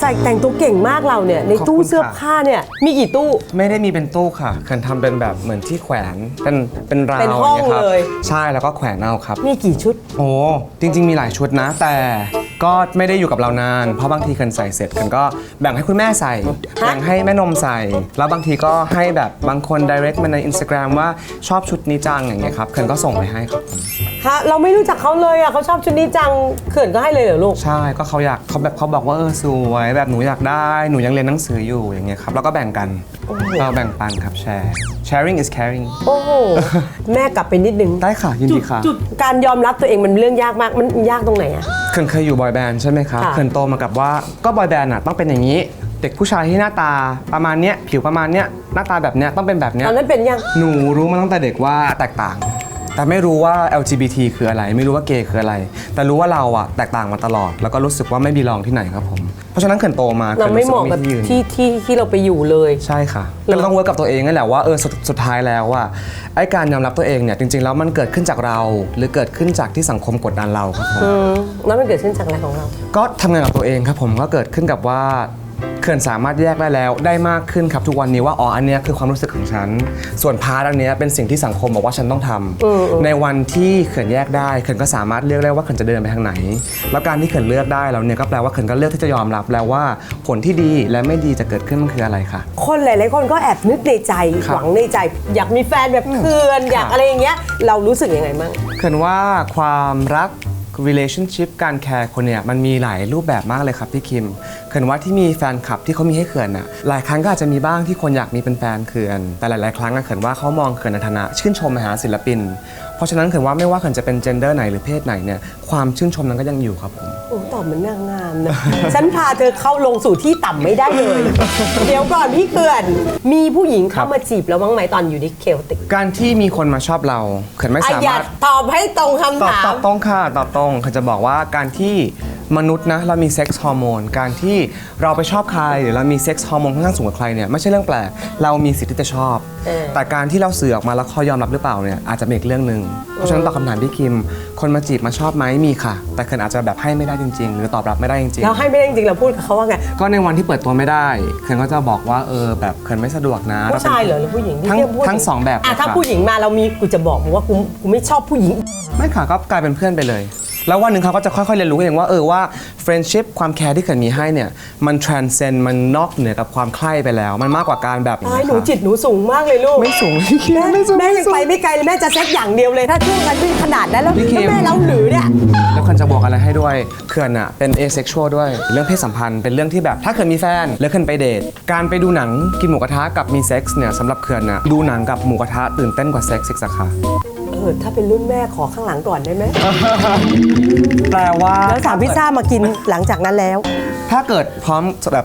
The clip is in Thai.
ใส่แต่งตัวเก่งมากเราเนี่ย ในขอบคุณตู้เสื้อค่ะผ้าเนี่ย มีกี่ตู้ ไม่ได้มีเป็นตู้ค่ะเคนทำเป็นแบบเหมือนที่แขวนเป็นเป็นราวเป็นห้องย่างี้ยครับเลย ใช่แล้วก็แขวนเอาครับ มีกี่ชุด โอ้จริง ๆ มีหลายชุดนะแต่ ก็ไม่ได้อยู่กับเรานาน เพราะบางทีเคนใส่เสร็จเคนก็แบ่งให้คุณแม่ใส่ แบ่งให้แม่นมใส่ แล้วบางทีก็ให้แบบบางคน direct มาใน Instagram ว่าชอบชุดนี้จังอย่างเงี้ยครับเคนก็ส่งไปให้ครับผมฮะเราไม่รู้จักเขาเลยอะเขาชอบชุดนี้จังเขินก็ให้เลยเหรอลูก ใช่ก็เขาอยากเขาแบบเขาบอกว่าเออสวยแบบหนูอยากได้หนูยังเรียนหนังสืออยู่อย่างเงี้ยครับแล้วก็แบ่งกันเราแบ่งปันครับแชร์ sharing is caring โอ้โห แม่กลับไปนิดนึงได้ค่ะยินดีค่ะ จุดการยอมรับตัวเองมันเรื่องยากมากมันยากตรงไหนอะ เคนเคยอยู่บอยแบนด์ใช่ไหมครับค่ะเคนโตมากับว่าก็บอยแบนด์อะต้องเป็นอย่างนี้ เด็กผู้ชายที่หน้าตาประมาณเนี้ยผิวประมาณเนี้ยหน้าตาแบบเนี้ยต้องเป็นแบบเนี้ตยอนนั้นเป็นยัง หนูรู้มาตั้งแต่เด็กว่าแตกต่าง แต่ไม่รู้ว่า LGBT คืออะไร ไม่รู้ว่าเกย์คืออะไร แต่รู้ว่าเราอะแตกต่างมาตลอด แล้วก็รู้สึกว่าไม่บีลองที่ไหนครับผม เพราะฉะนั้นเคนโตมาเราไม่เหมาะกับที่ยืน ที่ที่ที่เราไปอยู่เลย ใช่ค่ะก็เราต้องเวิร์กกับตัวเองนั่นแหละว่าเออสุดสุดท้ายแล้วว่าไอ้การยอมรับตัวเองเนี่ยจริงๆแล้วมันเกิดขึ้นจากเรา หรือเกิดขึ้นจากที่สังคมกดดันเราครับผม อืมแล้วมันเกิดขึ้นจากอะไรของเรา ก็ทำงานกับตัวเองครับผมก็เกิดขึ้นกับว่า เขื่อนสามารถแยกได้แล้วได้มากขึ้นครับทุกวันนี้ว่าอ๋ออันเนี้ยคือความรู้สึกของฉัน ส่วนพาร์ทอันเนี้ยเป็นสิ่งที่สังคมบอกว่าฉันต้องทำในวันที่เขื่อนแยกได้เขื่อนก็สามารถเลือกได้ว่าเขื่อนจะเดินไปทางไหน แล้วการที่เขื่อนเลือกได้แล้วเนี่ยก็แปลว่าเขื่อนก็เลือกที่จะยอมรับแล้วว่าผลที่ดีและไม่ดีจะเกิดขึ้นมันคืออะไรค่ะ คนหลายๆคนก็แอบนึกในใจครับหวังในใจ อยากมีแฟนแบบเพื่อนอยากอะไรอย่างเงี้ย เรารู้สึกยังไงบ้าง เขื่อนว่าความรัก relationship การแคร์คนเนี่ยมันมีหลายรูปแบบมากเลยครับพี่คิมเขื่อนว่าที่มีแฟนคลับที่เขามีให้เขื่อนน่ะหลายครั้งก็อาจจะมีบ้างที่คนอยากมีเป็นแฟนเขื่อนแต่หลาย ๆ ครั้งอะเขื่อนว่าเขามองเขื่อนในฐานะชื่นชมมหาศิลปิน เพราะฉะนั้นเขื่อนว่าไม่ว่าเขื่อนจะเป็นเจนเดอร์ไหนหรือเพศไหนเนี่ยความชื่นชมนั้นก็ยังอยู่ครับผมโอ้ตอบเหมือนนางงามนะฉันพาเธอเข้าลงสู่ที่ต่ำไม่ได้เลย เดี๋ยวก่อนพี่เขื่อนมีผู้หญิงเข้ามาจีบเราบ้างไหมตอนอยู่ในเคลติกการที่มีคนมาชอบเราเขื่อนไม่อะสาอย่ามารถตอบให้ตรงคำตอบถาตอมบตรงค่ะตอบตรงเขาจะบอกว่าการที่มนุษย์นะเรามีเซ็กซ์ฮอร์โมนการที่เราไปชอบใครหรือเรามีเซ็กซ์ฮอร์โมนค่อนข้างสูงกับใครเนี่ยไม่ใช่เรื่องแปลกเรามีสิทธิ์ที่จะชอบ เออ แต่การที่เราสื่อออกมาแล้วเขายอมรับหรือเปล่าเนี่ยอาจจะเป็นอีกเรื่องหนึ่งเพราะฉะนั้นตอบคำถามพี่คิม คนมาจีบมาชอบไหมมีค่ะ แต่เคนอาจจะแบบให้ไม่ได้จริง ๆ หรือตอบรับไม่ได้จริงเราให้ไม่ได้จริงๆเราพูดกับเขาว่าไงๆก็ในวันที่เปิดตัวไม่ได้ เคนก็จะบอกว่าเออแบบเคนไม่สะดวกนะผู้ชายเหรอหรือผู้หญิงที่ทั้งเรียกผู้หญิทั้งสองแบบอะเลยถ้าค่ะผู้หญิงมาเรามีกูจะบอกมึงว่ากูกูไม่ชอบผู้หญิง ไม่ค่ะก็กลายเป็นเพื่อนไปเลย แล้ววันหนึ่งเขาก็จะค่อยๆเรียนรู้เองว่าเออว่า friendship ความแคร์ที่เขินมีให้เนี่ยมัน transcend มันนอกเหนือกับความใคร่ไปแล้ว มันมากกว่าการแบบตายหนูจิตหนูสูงมากเลยลูกไม่สูงพี่คิมแม่ไม่สูงแม่ยังไปไม่ไกลเลยแม่จะเซ็ตอย่างเดียวเลยถ้าช่วงกันที่ขนาดนั้นแล้วพี่คิมแล้วแม่เราหรือเนี่ยแล้วคนจะบอกอะไรให้ด้วยเขื่อนอะเป็น asexual ด้วย เรื่องเพศสัมพันธ์เป็นเรื่องที่แบบถ้าเขื่อนมีแฟนแล้วเขื่อนไปเดทการไปดูหนังกินหมูกระทะกับมีเซ็กส์เนี่ยสำหรับเขื่อนอะดูหนังกับหมูกระทะตื่นเต้นกว่าเซ็กส์อีกสักค่ะ เออถ้าเป็นรุ่นแม่ขอข้างหลังก่อนได้ไหมแปลว่าแล้วสั่งพิซซ่ามากินหลังจากนั้นแล้ว ถ้าเกิดพร้อมแบบ